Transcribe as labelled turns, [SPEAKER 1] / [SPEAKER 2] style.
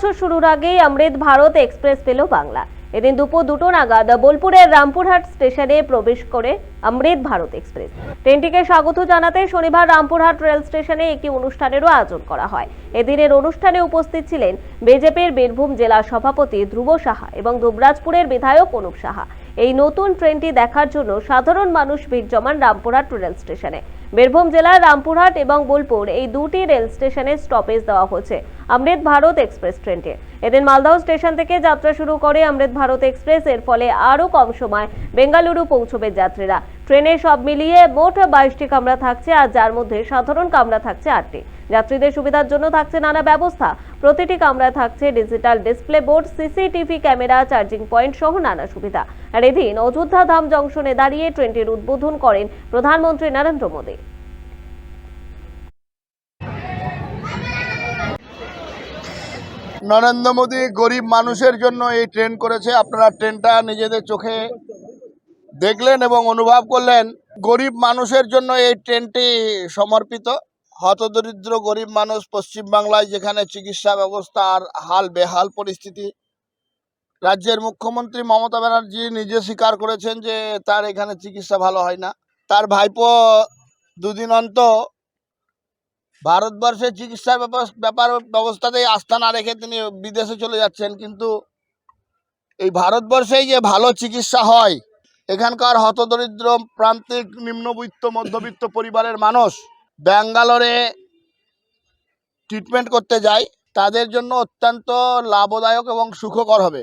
[SPEAKER 1] বছর শুরুর আগেই অমৃত ভারত এক্সপ্রেস পেল বাংলা। এদিন দুপুর দুটো নাগাদ বোলপুরের রামপুরহাট স্টেশনে প্রবেশ করে অমৃত ভারত এক্সপ্রেস। ট্রেনটিকে স্বাগত জানাতে শনিবার রামপুরহাট রেল স্টেশনে একটি অনুষ্ঠানেরও আয়োজন করা হয়। এদিনের অনুষ্ঠানে উপস্থিত ছিলেন বিজেপির বীরভূম জেলা সভাপতি ধ্রুব সাহা এবং দুবরাজপুরের বিধায়ক অনুপ সাহা। এই নতুন ট্রেনটি দেখার জন্য সাধারণ মানুষ ভিড় জমান রামপুরহাট রেল স্টেশনে। বীরভূম জেলার রামপুরহাট এবং বোলপুর এই দুটি রেল স্টেশনে স্টপেজ দেওয়া হচ্ছে অমৃত ভারত এক্সপ্রেস ট্রেনটি। এদিন মালদহ স্টেশন থেকে যাত্রা শুরু করে অমৃত ভারত এক্সপ্রেস, এর ফলে আরও কম সময় বেঙ্গালুরু পৌঁছবে যাত্রীরা। ট্রেনে সব মিলিয়ে মোট বাইশটি কামরা থাকছে আর যার মধ্যে সাধারণ কামরা থাকছে আটটি। যাত্রীদের সুবিধার জন্য থাকছে নানা ব্যবস্থা। প্রতিটি কামরায় থাকছে digital display board, CCTV camera, charging point সহ নানা সুবিধা। আর এদিন অযোধ্যা ধাম জংশনে দাঁড়িয়ে ট্রেনটির উদ্বোধন করেন প্রধানমন্ত্রী নরেন্দ্র মোদী।
[SPEAKER 2] নরেন্দ্র মোদী গরিব মানুষের জন্য এই ট্রেন করেছে। আপনারা ট্রেনটা নিজেদের চোখে দেখলেন এবং অনুভব করলেন। গরিব মানুষের জন্য এই ট্রেনটি সমর্পিত। হতদরিদ্র গরিব মানুষ পশ্চিমবাংলায় যেখানে চিকিৎসা ব্যবস্থা আর হাল বেহাল পরিস্থিতি। রাজ্যের মুখ্যমন্ত্রী মমতা ব্যানার্জি নিজে স্বীকার করেছেন যে তার এখানে চিকিৎসা ভালো হয় না। তার ভাইপো দুদিন অন্তর ভারতবর্ষের চিকিৎসার ব্যাপার ব্যবস্থাতেই আস্থা না রেখে তিনি বিদেশে চলে যাচ্ছেন। কিন্তু এই ভারতবর্ষেই যে ভালো চিকিৎসা হয়, এখানকার হতদরিদ্র প্রান্তিক নিম্নবিত্ত, মধ্যবিত্ত পরিবারের মানুষ ব্যাঙ্গালোরে ট্রিটমেন্ট করতে যায় তাদের জন্য অত্যন্ত লাভদায়ক এবং সুখকর হবে।